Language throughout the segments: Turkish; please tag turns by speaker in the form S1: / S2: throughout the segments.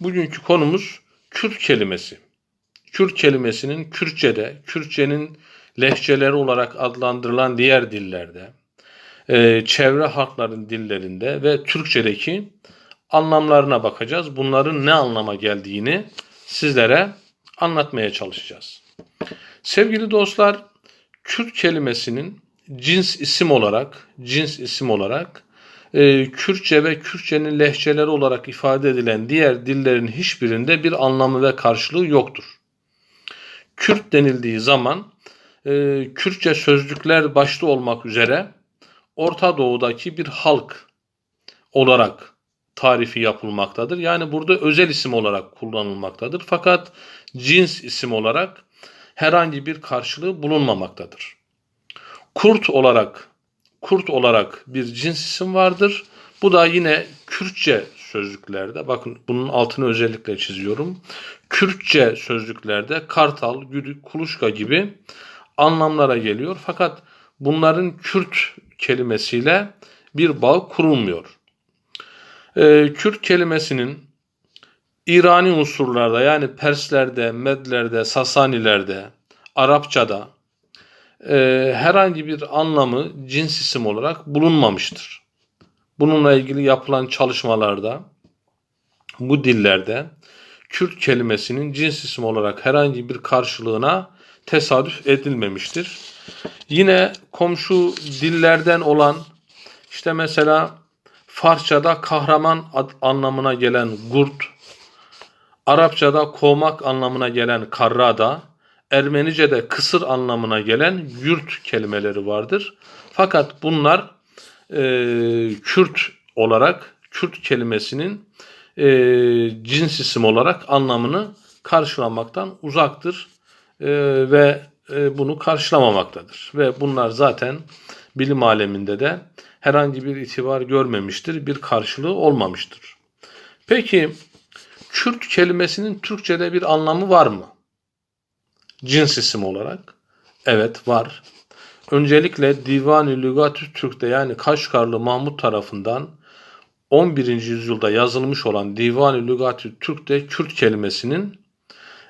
S1: Bugünkü konumuz Kürt kelimesi. Kürt kelimesinin Kürtçe'de, Kürtçenin lehçeleri olarak adlandırılan diğer dillerde, e, çevre halkların dillerinde ve Türkçedeki anlamlarına bakacağız. Bunların ne anlama geldiğini sizlere anlatmaya çalışacağız. Sevgili dostlar, Kürt kelimesinin cins isim olarak, cins isim olarak e, Kürtçe ve Kürtçenin lehçeleri olarak ifade edilen diğer dillerin hiçbirinde bir anlamı ve karşılığı yoktur. Kürt denildiği zaman e, Kürtçe sözlükler başta olmak üzere Orta Doğu'daki bir halk olarak tarifi yapılmaktadır. Yani burada özel isim olarak kullanılmaktadır. Fakat cins isim olarak herhangi bir karşılığı bulunmamaktadır. Kurt olarak kurt olarak bir cins isim vardır. Bu da yine Kürtçe sözlüklerde bakın bunun altını özellikle çiziyorum. Kürtçe sözlüklerde kartal, güdük, kuluçka gibi anlamlara geliyor. Fakat bunların Kürt kelimesiyle bir bağ kurulmuyor. Ee, Kürt kelimesinin İrani unsurlarda yani Perslerde, Medlerde, Sasanilerde, Arapçada e, herhangi bir anlamı cins isim olarak bulunmamıştır. Bununla ilgili yapılan çalışmalarda bu dillerde Kürt kelimesinin cins isim olarak herhangi bir karşılığına tesadüf edilmemiştir. Yine komşu dillerden olan işte mesela Farsçada kahraman anlamına gelen gurt, Arapçada kovmak anlamına gelen karrada, Ermenice'de kısır anlamına gelen yurt kelimeleri vardır. Fakat bunlar e, Kürt olarak Kürt kelimesinin e, cins isim olarak anlamını karşılamaktan uzaktır e, ve e, bunu karşılamamaktadır. Ve bunlar zaten bilim aleminde de herhangi bir itibar görmemiştir, bir karşılığı olmamıştır. Peki Kürt kelimesinin Türkçe'de bir anlamı var mı? Cins isim olarak. Evet var. Öncelikle Divan-ı Lügat-ı Türk'te yani Kaşgarlı Mahmut tarafından 11. yüzyılda yazılmış olan Divan-ı Lügat-ı Türk'te Kürt kelimesinin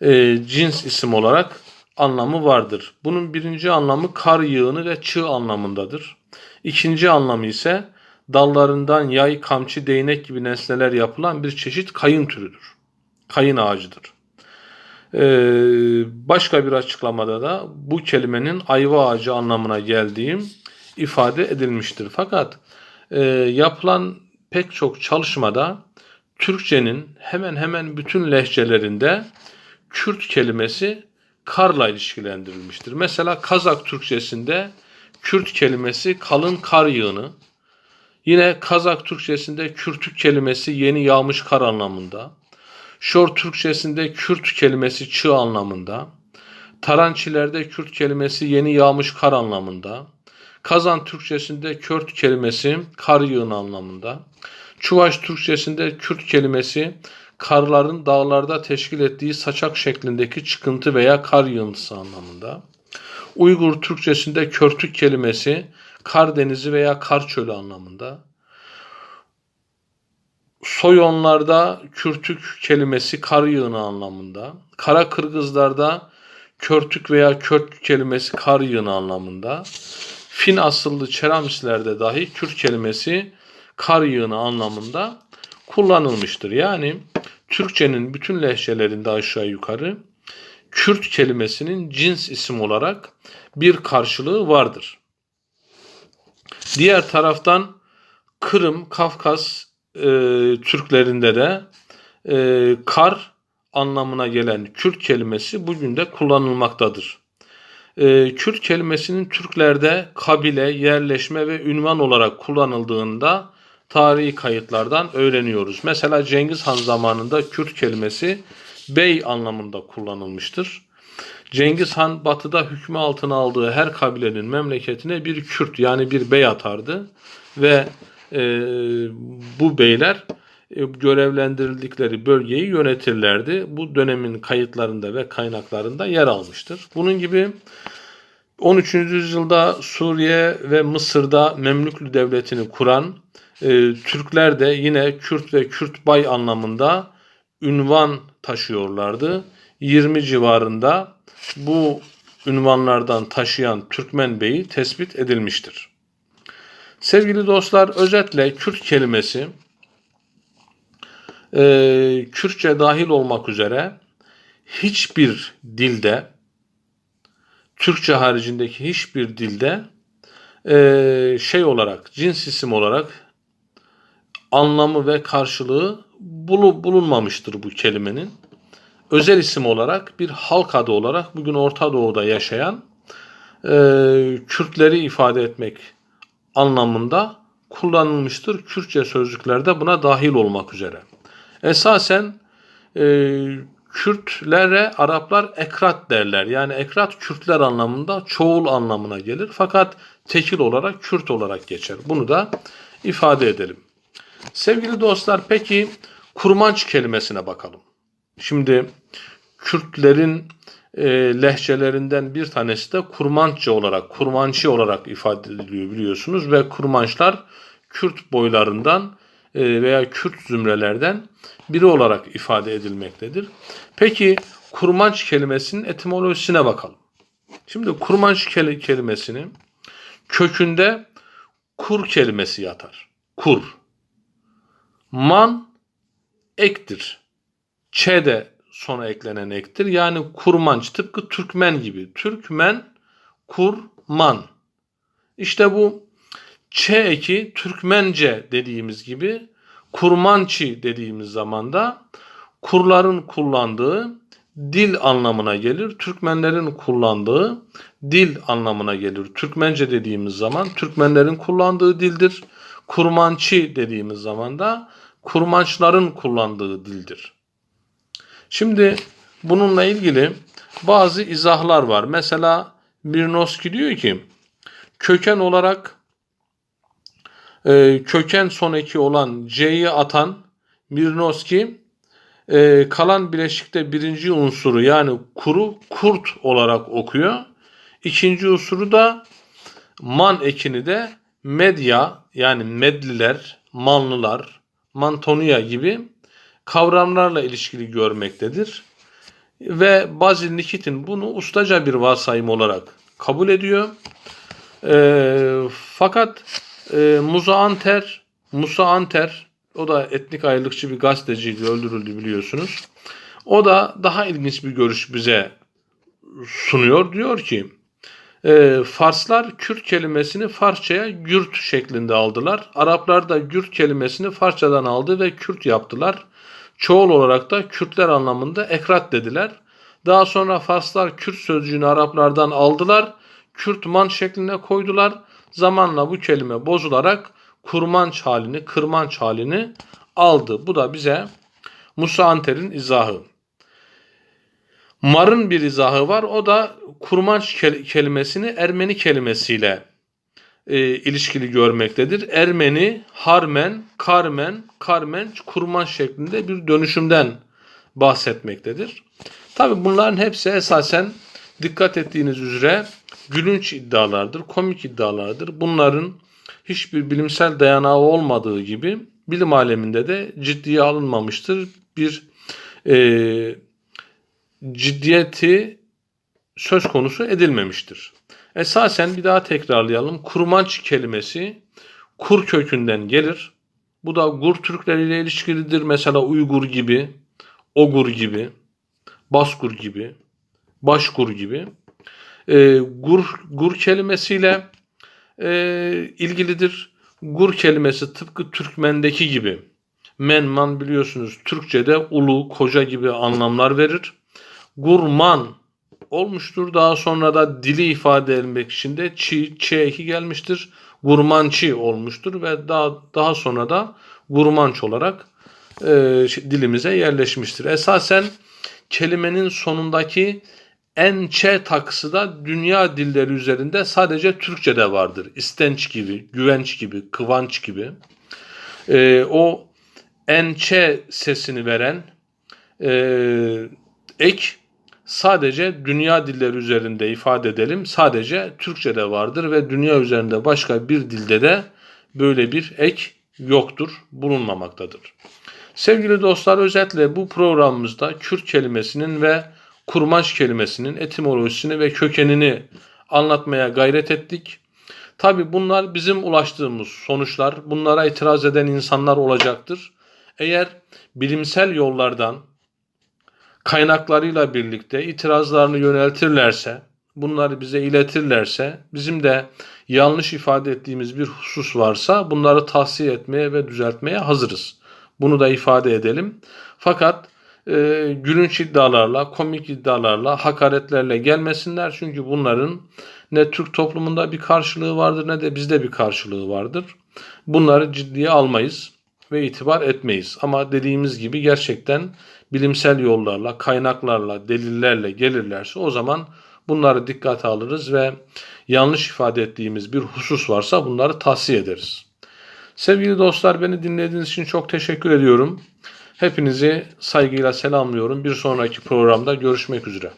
S1: e, cins isim olarak anlamı vardır. Bunun birinci anlamı kar yığını ve çığ anlamındadır. İkinci anlamı ise dallarından yay, kamçı, değnek gibi nesneler yapılan bir çeşit kayın türüdür. Kayın ağacıdır. Ee, başka bir açıklamada da bu kelimenin ayva ağacı anlamına geldiği ifade edilmiştir. Fakat e, yapılan pek çok çalışmada Türkçenin hemen hemen bütün lehçelerinde Kürt kelimesi karla ilişkilendirilmiştir. Mesela Kazak Türkçesinde Kürt kelimesi kalın kar yığını. Yine Kazak Türkçesinde Kürtük kelimesi yeni yağmış kar anlamında. Şor Türkçesinde Kürt kelimesi çığ anlamında. Tarançilerde Kürt kelimesi yeni yağmış kar anlamında. Kazan Türkçesinde Kürt kelimesi kar yığını anlamında. Çuvaş Türkçesinde Kürt kelimesi karların dağlarda teşkil ettiği saçak şeklindeki çıkıntı veya kar yığıntısı anlamında. Uygur Türkçesinde körtük kelimesi kar denizi veya kar çölü anlamında. Soyonlarda kürtük kelimesi kar yığını anlamında. Kara Kırgızlarda körtük veya körtük kelimesi kar yığını anlamında. Fin asıllı Çeramislerde dahi Kürt kelimesi kar yığını anlamında kullanılmıştır. Yani Türkçenin bütün lehçelerinde aşağı yukarı Kürt kelimesinin cins isim olarak bir karşılığı vardır. Diğer taraftan Kırım, Kafkas e, Türklerinde de e, kar anlamına gelen Kürt kelimesi bugün de kullanılmaktadır. E, Kürt kelimesinin Türklerde kabile, yerleşme ve ünvan olarak kullanıldığında tarihi kayıtlardan öğreniyoruz. Mesela Cengiz Han zamanında Kürt kelimesi bey anlamında kullanılmıştır. Cengiz Han batıda hükmü altına aldığı her kabilenin memleketine bir Kürt yani bir bey atardı ve e, bu beyler e, görevlendirildikleri bölgeyi yönetirlerdi. Bu dönemin kayıtlarında ve kaynaklarında yer almıştır. Bunun gibi 13. yüzyılda Suriye ve Mısır'da Memlüklü Devleti'ni kuran e, Türkler de yine Kürt ve Kürt bay anlamında ünvan taşıyorlardı. 20 civarında bu ünvanlardan taşıyan Türkmen beyi tespit edilmiştir. Sevgili dostlar özetle Kürt kelimesi e, Kürtçe dahil olmak üzere hiçbir dilde Türkçe haricindeki hiçbir dilde e, şey olarak cins isim olarak anlamı ve karşılığı bulu, bulunmamıştır bu kelimenin. Özel isim olarak bir halk adı olarak bugün Orta Doğu'da yaşayan e, Kürtleri ifade etmek anlamında kullanılmıştır. Kürtçe sözlüklerde buna dahil olmak üzere. Esasen e, Kürtlere Araplar ekrat derler. Yani ekrat Kürtler anlamında çoğul anlamına gelir. Fakat tekil olarak Kürt olarak geçer. Bunu da ifade edelim. Sevgili dostlar peki kurmanç kelimesine bakalım. Şimdi Kürtlerin e, lehçelerinden bir tanesi de kurmançça olarak, kurmançı olarak ifade ediliyor biliyorsunuz ve kurmançlar Kürt boylarından e, veya Kürt zümrelerden biri olarak ifade edilmektedir. Peki kurmanç kelimesinin etimolojisine bakalım. Şimdi kurmanç kelimesini kökünde kur kelimesi yatar. Kur. Man ektir. Ç de sona eklenen ektir. Yani kurmanç tıpkı Türkmen gibi. Türkmen, kurman. İşte bu Ç eki Türkmence dediğimiz gibi kurmançı dediğimiz zaman da kurların kullandığı dil anlamına gelir. Türkmenlerin kullandığı dil anlamına gelir. Türkmence dediğimiz zaman Türkmenlerin kullandığı dildir. Kurmançı dediğimiz zaman da kurmançların kullandığı dildir. Şimdi bununla ilgili bazı izahlar var. Mesela Mirnoski diyor ki köken olarak e, köken son eki olan C'yi atan Mirnoski e, kalan bileşikte birinci unsuru yani kuru kurt olarak okuyor. İkinci unsuru da man ekini de medya yani medliler, manlılar, mantonia gibi kavramlarla ilişkili görmektedir. Ve Bazil Nikit'in bunu ustaca bir varsayım olarak kabul ediyor. E, fakat e, Musa Anter, Musa Anter o da etnik ayrılıkçı bir gazeteciydi, öldürüldü biliyorsunuz. O da daha ilginç bir görüş bize sunuyor. Diyor ki e, Farslar Kürt kelimesini Farsçaya Gürt şeklinde aldılar. Araplar da Gürt kelimesini Farsçadan aldı ve Kürt yaptılar. Çoğul olarak da Kürtler anlamında ekrat dediler. Daha sonra Farslar Kürt sözcüğünü Araplardan aldılar. Kürtman şekline koydular. Zamanla bu kelime bozularak kurmanç halini, kırmanç halini aldı. Bu da bize Musa Anter'in izahı. Mar'ın bir izahı var. O da kurmanç kelimesini Ermeni kelimesiyle e, ilişkili görmektedir. Ermeni, Harmen, Karmen, Karmen, kurmanç şeklinde bir dönüşümden bahsetmektedir. Tabi bunların hepsi esasen dikkat ettiğiniz üzere gülünç iddialardır, komik iddialardır. Bunların hiçbir bilimsel dayanağı olmadığı gibi bilim aleminde de ciddiye alınmamıştır. Bir e, ciddiyeti söz konusu edilmemiştir. Esasen bir daha tekrarlayalım. Kurmanç kelimesi kur kökünden gelir. Bu da Gur Türkleriyle ilişkilidir. Mesela Uygur gibi, Ogur gibi, Baskur gibi, Başkur gibi. E, gur, gur kelimesiyle e, ilgilidir. Gur kelimesi tıpkı Türkmendeki gibi. Menman biliyorsunuz Türkçe'de ulu, koca gibi anlamlar verir. Gurman olmuştur. Daha sonra da dili ifade etmek için de çi, çeki gelmiştir. Gurmançı olmuştur ve daha daha sonra da gurmanç olarak e, dilimize yerleşmiştir. Esasen kelimenin sonundaki ençe takısı da dünya dilleri üzerinde sadece Türkçe'de vardır. İstenç gibi, güvenç gibi, kıvanç gibi. E, o ençe sesini veren e, ek sadece dünya dilleri üzerinde ifade edelim. Sadece Türkçe'de vardır ve dünya üzerinde başka bir dilde de böyle bir ek yoktur, bulunmamaktadır. Sevgili dostlar özetle bu programımızda Kürt kelimesinin ve kurmaş kelimesinin etimolojisini ve kökenini anlatmaya gayret ettik. Tabi bunlar bizim ulaştığımız sonuçlar. Bunlara itiraz eden insanlar olacaktır. Eğer bilimsel yollardan kaynaklarıyla birlikte itirazlarını yöneltirlerse, bunları bize iletirlerse, bizim de yanlış ifade ettiğimiz bir husus varsa bunları tahsiye etmeye ve düzeltmeye hazırız. Bunu da ifade edelim. Fakat e, gülünç iddialarla, komik iddialarla, hakaretlerle gelmesinler. Çünkü bunların ne Türk toplumunda bir karşılığı vardır ne de bizde bir karşılığı vardır. Bunları ciddiye almayız ve itibar etmeyiz. Ama dediğimiz gibi gerçekten bilimsel yollarla, kaynaklarla, delillerle gelirlerse o zaman bunları dikkate alırız ve yanlış ifade ettiğimiz bir husus varsa bunları tahsiye ederiz. Sevgili dostlar beni dinlediğiniz için çok teşekkür ediyorum. Hepinizi saygıyla selamlıyorum. Bir sonraki programda görüşmek üzere.